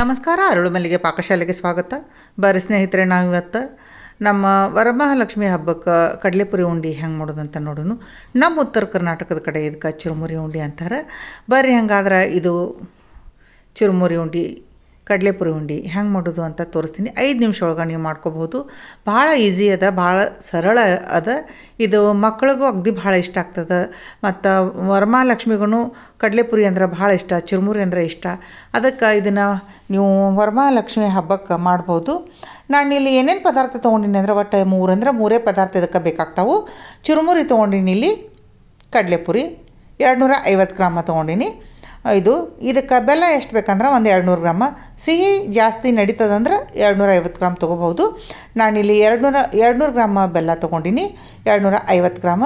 ನಮಸ್ಕಾರ ಅರುಳುಮಲ್ಲಿಗೆ ಪಾಕಶಾಲೆಗೆ ಸ್ವಾಗತ. ಬರ ಸ್ನೇಹಿತರೆ, ನಾವಿವತ್ತು ನಮ್ಮ ವರಮಹಾಲಕ್ಷ್ಮಿ ಹಬ್ಬಕ್ಕೆ ಕಡಲೆಪುರಿ ಉಂಡೆ ಹೆಂಗೆ ಮಾಡೋದಂತ ನೋಡೋನು. ನಮ್ಮ ಉತ್ತರ ಕರ್ನಾಟಕದ ಕಡೆ ಇದಕ್ಕೆ ಚುರುಮುರಿ ಉಂಡೆ ಅಂತಾರೆ. ಬರ್ರಿ ಹಂಗಾದ್ರೆ ಇದು ಚುರುಮುರಿ ಉಂಡೆ ಕಡಲೆಪುರಿ ಉಂಡೆ ಹೆಂಗೆ ಮಾಡೋದು ಅಂತ ತೋರಿಸ್ತೀನಿ. ಐದು ನಿಮಿಷ ಒಳಗೆ ನೀವು ಮಾಡ್ಕೋಬೋದು ಭಾಳ ಈಸಿ ಅದ, ಭಾಳ ಸರಳ ಅದ. ಇದು ಮಕ್ಳಿಗೂ ಅಗ್ದಿ ಭಾಳ ಇಷ್ಟ ಆಗ್ತದೆ. ಮತ್ತು ವರಮಹಾಲಕ್ಷ್ಮಿಗೂ ಕಡಲೆಪುರಿ ಅಂದ್ರೆ ಭಾಳ ಇಷ್ಟ, ಚುರುಮುರಿ ಅಂದ್ರೆ ಇಷ್ಟ. ಅದಕ್ಕೆ ಇದನ್ನು ನೀವು ವರಮಹಾಲಕ್ಷ್ಮಿ ಹಬ್ಬಕ್ಕೆ ಮಾಡ್ಬೋದು ನಾನು ಇಲ್ಲಿ ಏನೇನು ಪದಾರ್ಥ ತೊಗೊಂಡಿನಿ ಅಂದ್ರೆ ಒಟ್ಟು ಮೂರು ಅಂದ್ರೆ ಮೂರೇ ಪದಾರ್ಥ ಇದಕ್ಕೆ ಬೇಕಾಗ್ತಾವೆ. ಚುರುಮುರಿ ತೊಗೊಂಡಿನಿ ಇಲ್ಲಿ ಕಡಲೆಪುರಿ. ಎರಡು ನೂರ ಐವತ್ತು ಗ್ರಾಮ ತೊಗೊಂಡಿನಿ. ಇದು ಇದಕ್ಕೆ ಬೆಲ್ಲ ಎಷ್ಟು ಬೇಕಂದ್ರೆ ಒಂದು ಎರಡು ನೂರು ಗ್ರಾಮ. ಸಿಹಿ ಜಾಸ್ತಿ ನಡೀತದಂದ್ರೆ ಎರಡು ನೂರ ಐವತ್ತು ಗ್ರಾಮ್ ತೊಗೋಬೋದು ನಾನಿಲ್ಲಿ ಎರಡು ನೂರ ಎರಡು ನೂರು ಗ್ರಾಮ ಬೆಲ್ಲ ತೊಗೊಂಡಿನಿ ಎರಡು ನೂರ ಐವತ್ತು ಗ್ರಾಮ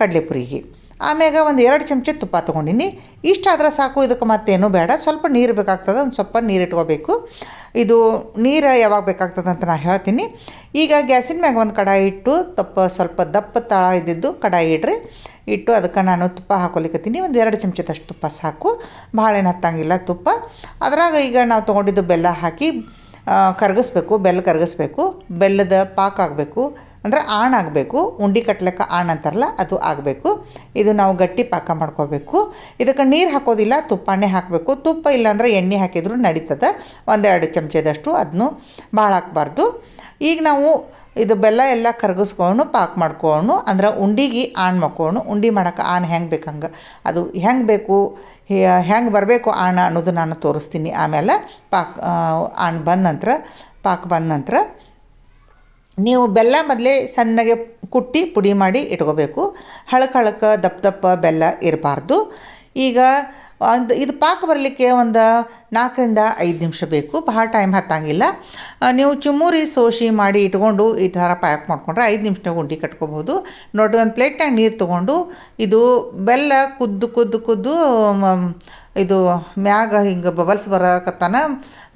ಕಡಲೆಪುರಿಗೆ. ಆಮ್ಯಾಗ ಒಂದು ಎರಡು ಚಮಚ ತುಪ್ಪ ತೊಗೊಂಡಿನಿ. ಇಷ್ಟಾದ್ರೆ ಸಾಕು ಇದಕ್ಕೆ ಮತ್ತೇನು ಬೇಡ. ಸ್ವಲ್ಪ ನೀರು ಬೇಕಾಗ್ತದೆ, ಒಂದು ಸ್ವಲ್ಪ ನೀರು ಇಟ್ಕೋಬೇಕು. ಇದು ನೀರು ಯಾವಾಗ ಬೇಕಾಗ್ತದೆ ಅಂತ ನಾನು ಹೇಳ್ತೀನಿ. ಈಗ ಗ್ಯಾಸಿನ ಮ್ಯಾಗ ಒಂದು ಕಡಾಯಿ ಇಟ್ಟು, ತಪ್ಪ ಸ್ವಲ್ಪ ದಪ್ಪ ತಳ ಇದ್ದಿದ್ದು ಕಡಾಯಿ ಇಡ್ರಿ. ಇಟ್ಟು ಅದಕ್ಕೆ ನಾನು ತುಪ್ಪ ಹಾಕೊಲಿಕ್ಕತ್ತೀನಿ ಒಂದು ಎರಡು ಚಮಚದಷ್ಟು ತುಪ್ಪ ಸಾಕು. ಭಾಳ ಏನು ಹತ್ತಂಗಿಲ್ಲ ತುಪ್ಪ. ಅದ್ರಾಗ ಈಗ ನಾವು ತೊಗೊಂಡಿದ್ದು ಬೆಲ್ಲ ಹಾಕಿ ಕರಗಿಸ್ಬೇಕು ಬೆಲ್ಲ ಕರಗಿಸ್ಬೇಕು. ಬೆಲ್ಲದ ಪಾಕ ಆಗಬೇಕು. ಅಂದರೆ ಆಣ್ ಆಗಬೇಕು, ಉಂಡಿ ಕಟ್ಲಿಕ್ಕೆ ಆಣ್ ಅಂತಾರಲ್ಲ, ಅದು ಆಗಬೇಕು. ಇದು ನಾವು ಗಟ್ಟಿ ಪಾಕ ಮಾಡ್ಕೋಬೇಕು. ಇದಕ್ಕೆ ನೀರು ಹಾಕೋದಿಲ್ಲ ತುಪ್ಪನೇ ಹಾಕಬೇಕು. ತುಪ್ಪ ಇಲ್ಲಾಂದ್ರೆ ಎಣ್ಣೆ ಹಾಕಿದರೂ ನಡೀತದೆ. ಒಂದೆರಡು ಚಮಚದಷ್ಟು ಅದನ್ನು ಭಾಳ ಹಾಕ್ಬಾರ್ದು ಈಗ ನಾವು ಇದು ಬೆಲ್ಲ ಎಲ್ಲ ಕರಗಿಸ್ಕೊಂಡು ಪಾಕ್ ಮಾಡ್ಕೊಂಡು ಅಂದ್ರೆ ಉಂಡಿಗೆ ಆಣ್ ಮಾಡ್ಕೊಂಡು ಉಂಡೆ ಮಾಡೋಕೆ ಆಣ್ ಹೆಂಗೆ ಬೇಕು ಹಂಗೆ. ಅದು ಹೆಂಗೆ ಬೇಕು ಹೆಂಗೆ ಬರಬೇಕು ಆಣ ಅನ್ನೋದು ನಾನು ತೋರಿಸ್ತೀನಿ. ಆಮೇಲೆ ಪಾಕ್ ಆಣ್ ಬಂದ ನಂತರ, ಪಾಕ್ ಬಂದ ನಂತರ ನೀವು ಬೆಲ್ಲ ಮೊದಲೇ ಸಣ್ಣಗೆ ಕುಟ್ಟಿ ಪುಡಿ ಮಾಡಿ ಇಟ್ಕೋಬೇಕು. ಹಳಕ್ಕೆ ಹಳಕ್ಕೆ ದಪ್ಪ ದಪ್ಪ ಬೆಲ್ಲ ಇರಬಾರ್ದು. ಈಗ ಒಂದು ಇದು ಪಾಕ ಬರಲಿಕ್ಕೆ ಒಂದು ನಾಲ್ಕರಿಂದ ಐದು ನಿಮಿಷ ಬೇಕು. ಬಹಳ ಟೈಮ್ ಹತ್ತಂಗಿಲ್ಲ. ನೀವು ಚುಮ್ಮುರಿ ಸೋಸಿ ಮಾಡಿ ಇಟ್ಕೊಂಡು ಈ ಥರ ಪ್ಯಾಕ್ ಮಾಡ್ಕೊಂಡ್ರೆ ಐದು ನಿಮಿಷನಾಗ ಗುಂಡಿ ಕಟ್ಕೋಬೋದು. ನೋಡಿ ಒಂದು ಪ್ಲೇಟ್ನಾಗ ನೀರು ತೊಗೊಂಡು ಇದು ಬೆಲ್ಲ ಕುದ್ದು ಕುದ್ದು ಕುದ್ದು ಇದು ಮ್ಯಾಗ ಹಿಂಗೆ ಬಬಲ್ಸ್ ಬರಕತ್ತಾನ,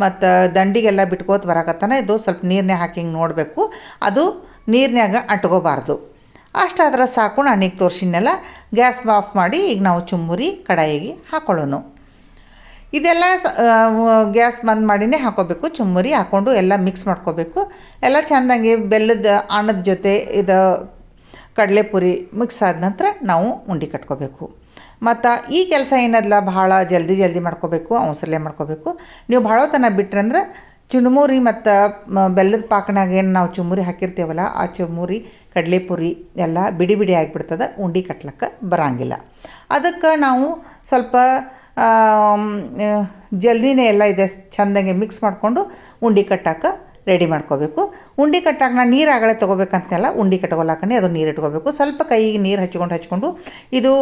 ಮತ್ತು ದಂಡಿಗೆಲ್ಲ ಬಿಟ್ಕೋತ ಬರಕತ್ತಾನ, ಇದು ಸ್ವಲ್ಪ ನೀರನ್ನೇ ಹಾಕಿ ಹಿಂಗೆ ನೋಡಬೇಕು. ಅದು ನೀರಿನ್ಯಾಗ ಅಂಟ್ಕೋಬಾರ್ದು. ಅಷ್ಟಾದ್ರೆ ಸಾಕು ನಾನೀಗ ತೋರಿಸಿನೆಲ್ಲ ಗ್ಯಾಸ್ ಆಫ್ ಮಾಡಿ ಈಗ ನಾವು ಚುಮ್ಮುರಿ ಕಡಾಯಿಗೆ ಹಾಕೊಳ್ಳೋಣ ಇದೆಲ್ಲ ಗ್ಯಾಸ್ ಬಂದ್ ಮಾಡಿನೇ ಹಾಕೋಬೇಕು, ಚುಮ್ಮುರಿ ಹಾಕ್ಕೊಂಡು ಎಲ್ಲ ಮಿಕ್ಸ್ ಮಾಡ್ಕೋಬೇಕು. ಎಲ್ಲ ಚೆಂದಂಗೆ ಬೆಲ್ಲದ ಅನ್ನದ ಜೊತೆ ಇದು ಕಡಲೆಪುರಿ ಮಿಕ್ಸ್ ಆದ ನಂತರ ನಾವು ಉಂಡೆ ಕಟ್ಕೋಬೇಕು. ಮತ್ತು ಈ ಕೆಲಸ ಏನದಲ್ಲ ಭಾಳ ಜಲ್ದಿ ಜಲ್ದಿ ಮಾಡ್ಕೋಬೇಕು, ಅವಸರಲೆ ಮಾಡ್ಕೋಬೇಕು. ನೀವು ಭಾಳ ತನ ಬಿಟ್ರಂದ್ರೆ ಚುರುಮುರಿ ಮತ್ತು ಬೆಲ್ಲದ ಪಾಕನಾಗ ಏನು ನಾವು ಚುಮುರಿ ಹಾಕಿರ್ತೀವಲ್ಲ, ಆ ಚುಮುರಿ, ಕಡಲೆಪುರಿ ಎಲ್ಲ ಬಿಡಿ ಬಿಡಿ ಆಗಿಬಿಡ್ತದೆ, ಉಂಡೆ ಕಟ್ಲಕ್ಕೆ ಬರಂಗಿಲ್ಲ. ಅದಕ್ಕೆ ನಾವು ಸ್ವಲ್ಪ ಜಲ್ದಿನೇ ಎಲ್ಲ ಇದೆ, ಚಂದಂಗೆ ಮಿಕ್ಸ್ ಮಾಡಿಕೊಂಡು ಉಂಡೆ ಕಟ್ಟಕ್ಕೆ ರೆಡಿ ಮಾಡ್ಕೋಬೇಕು. ಉಂಡೆ ಕಟ್ಟಾಗ ನಾನು ನೀರು ಆಗಲೇ ತೊಗೋಬೇಕಂತಲ್ಲ ಉಂಡೆ ಕಟ್ಕೊಳಕನೇ ಅದು ನೀರು ಇಟ್ಕೋಬೇಕು. ಸ್ವಲ್ಪ ಕೈಗೆ ನೀರು ಹಚ್ಕೊಂಡು ಹಚ್ಕೊಂಡು ಇದು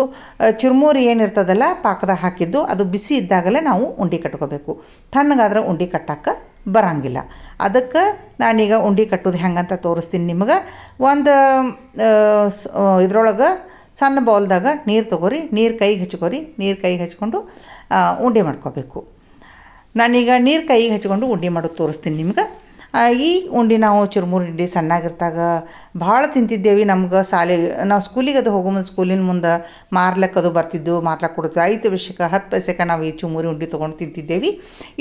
ಚುರುಮುರಿ ಏನಿರ್ತದಲ್ಲ ಪಾಕದಾಗ ಹಾಕಿದ್ದು, ಅದು ಬಿಸಿ ಇದ್ದಾಗಲೇ ನಾವು ಉಂಡೆ ಕಟ್ಕೋಬೇಕು. ತಣ್ಣಗಾದ್ರೆ ಉಂಡೆ ಕಟ್ಟಕ್ಕೆ ಬರಂಗಿಲ್ಲ. ಅದಕ್ಕೆ ನಾನೀಗ ಉಂಡೆ ಕಟ್ಟೋದು ಹೆಂಗಂತ ತೋರಿಸ್ತೀನಿ ನಿಮಗೆ. ಒಂದು ಇದ್ರೊಳಗೆ ಸಣ್ಣ ಬೌಲ್ದಾಗ ನೀರು ತೊಗೋರಿ, ನೀರು ಕೈಗೆ ಹಚ್ಕೋರಿ, ನೀರು ಕೈಗೆ ಹಚ್ಕೊಂಡು ಉಂಡೆ ಮಾಡ್ಕೋಬೇಕು. ನಾನೀಗ ನೀರು ಕೈಗೆ ಹಚ್ಕೊಂಡು ಉಂಡೆ ಮಾಡೋದು ತೋರಿಸ್ತೀನಿ ನಿಮ್ಗೆ. ಈ ಉಂಡೆ ನಾವು ಚುರುಮುರಿ ಉಂಡೆ ಸಣ್ಣಾಗಿರ್ತಾಗ ಭಾಳ ತಿಂತಿದ್ದೇವೆ. ನಮ್ಗೆ ಶಾಲೆ, ನಾವು ಸ್ಕೂಲಿಗೆ ಅದು ಹೋಗೋ ಮುಂದೆ ಸ್ಕೂಲಿನ ಮುಂದೆ ಮಾರ್ಲಕ್ಕೆ ಅದು ಬರ್ತಿದ್ದು ಮಾರ್ಲಕ್ಕೆ ಕೊಡ್ತೀವಿ ಐದು ವರ್ಷಕ್ಕೆ ಹತ್ತು ಪೈಸೆಗೆ ನಾವು ಈ ಚುಮುರಿ ಉಂಡೆ ತೊಗೊಂಡು ತಿಂತಿದ್ದೇವೆ.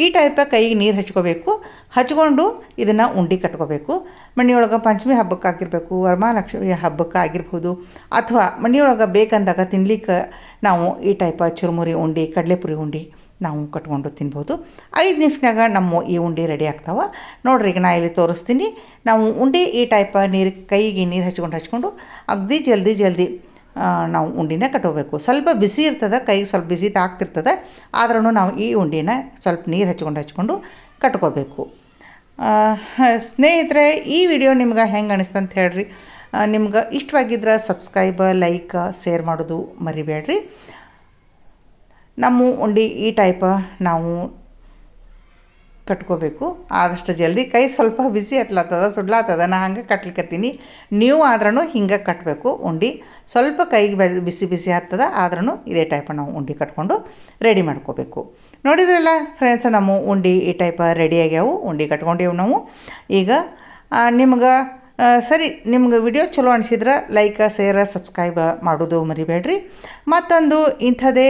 ಈ ಟೈಪ ಕೈಗೆ ನೀರು ಹಚ್ಕೋಬೇಕು. ಹಚ್ಕೊಂಡು ಇದನ್ನು ಉಂಡೆ ಕಟ್ಕೋಬೇಕು. ಮನೆಯೊಳಗೆ ಪಂಚಮಿ ಹಬ್ಬಕ್ಕೆ ಆಗಿರಬೇಕು, ವರಮಹಾಲಕ್ಷ್ಮಿ ಹಬ್ಬಕ್ಕೆ ಆಗಿರ್ಬೋದು, ಅಥವಾ ಮನೆಯೊಳಗೆ ಬೇಕಂದಾಗ ತಿನ್ಲಿಕ್ಕೆ ನಾವು ಈ ಟೈಪ ಚುರುಮುರಿ ಉಂಡೆ, ಕಡಲೆಪುರಿ ಉಂಡೆ ನಾವು ಕಟ್ಕೊಂಡು ತಿನ್ಬೋದು. ಐದು ನಿಮಿಷನಾಗ ನಮ್ಮ ಈ ಉಂಡೆ ರೆಡಿ ಆಗ್ತಾವೆ. ನೋಡ್ರಿ ಈಗ ನಾ ಇಲ್ಲಿ ತೋರಿಸ್ತೀನಿ. ನಾವು ಉಂಡೆ ಈ ಟೈಪ ನೀರು ಕೈಗೆ ನೀರು ಹಚ್ಕೊಂಡು ಹಚ್ಕೊಂಡು ಅಗ್ದಿ ಜಲ್ದಿ ಜಲ್ದಿ ನಾವು ಉಂಡಿನ ಕಟ್ಕೋಬೇಕು ಸ್ವಲ್ಪ ಬಿಸಿ ಇರ್ತದೆ ಕೈಗೆ ಸ್ವಲ್ಪ ಬಿಸಿ ತಾಗ್ತಿರ್ತದೆ ಆದ್ರೂ ನಾವು ಈ ಉಂಡಿನ ಸ್ವಲ್ಪ ನೀರು ಹಚ್ಕೊಂಡು ಹಚ್ಕೊಂಡು ಕಟ್ಕೋಬೇಕು. ಸ್ನೇಹಿತರೆ, ಈ ವಿಡಿಯೋ ನಿಮ್ಗೆ ಹೆಂಗೆ ಅನಿಸ್ತಂತ ಹೇಳ್ರಿ. ನಿಮ್ಗೆ ಇಷ್ಟವಾಗಿದ್ರೆ ಸಬ್ಸ್ಕ್ರೈಬ್, ಲೈಕ್, ಶೇರ್ ಮಾಡೋದು ಮರಿಬೇಡ್ರಿ. ನಮ್ಮ ಉಂಡೆ ಈ ಟೈಪ ನಾವು ಕಟ್ಕೋಬೇಕು. ಆದಷ್ಟು ಜಲ್ದಿ ಕೈ ಸ್ವಲ್ಪ ಬಿಸಿ ಹತ್ಲತ್ತದ ಸುಡ್ಲಾತದ, ನಾ ಹಂಗೆ ಕಟ್ಲಿಕ್ಕತ್ತೀನಿ ನೀವು ಆದ್ರೂ ಹಿಂಗೆ ಕಟ್ಟಬೇಕು ಉಂಡೆ. ಸ್ವಲ್ಪ ಕೈಗೆ ಬಿಸಿ ಬಿಸಿ ಹತ್ತದ ಆದ್ರೂ ಇದೇ ಟೈಪ ನಾವು ಉಂಡೆ ಕಟ್ಕೊಂಡು ರೆಡಿ ಮಾಡ್ಕೋಬೇಕು. ನೋಡಿದ್ರಲ್ಲ ಫ್ರೆಂಡ್ಸ್ ನಮ್ಮ ಉಂಡೆ ಈ ಟೈಪ ರೆಡಿ ಆಗ್ಯಾವು, ಉಂಡೆ ಕಟ್ಕೊಂಡೇವು ನಾವು. ಈಗ ನಿಮ್ಗೆ ಸರಿ, ನಿಮ್ಗೆ ವಿಡಿಯೋ ಚಲೋ ಅನಿಸಿದ್ರೆ ಲೈಕ್ ಶೇರ್ ಸಬ್ಸ್ಕ್ರೈಬ್ ಮಾಡೋದು ಮರಿಬೇಡ್ರಿ. ಮತ್ತೊಂದು ಇಂಥದೇ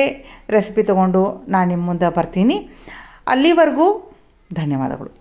ರೆಸಿಪಿ ತೊಗೊಂಡು ನಾನು ನಿಮ್ಮ ಮುಂದೆ ಬರ್ತೀನಿ. ಅಲ್ಲಿವರೆಗೂ ಧನ್ಯವಾದಗಳು.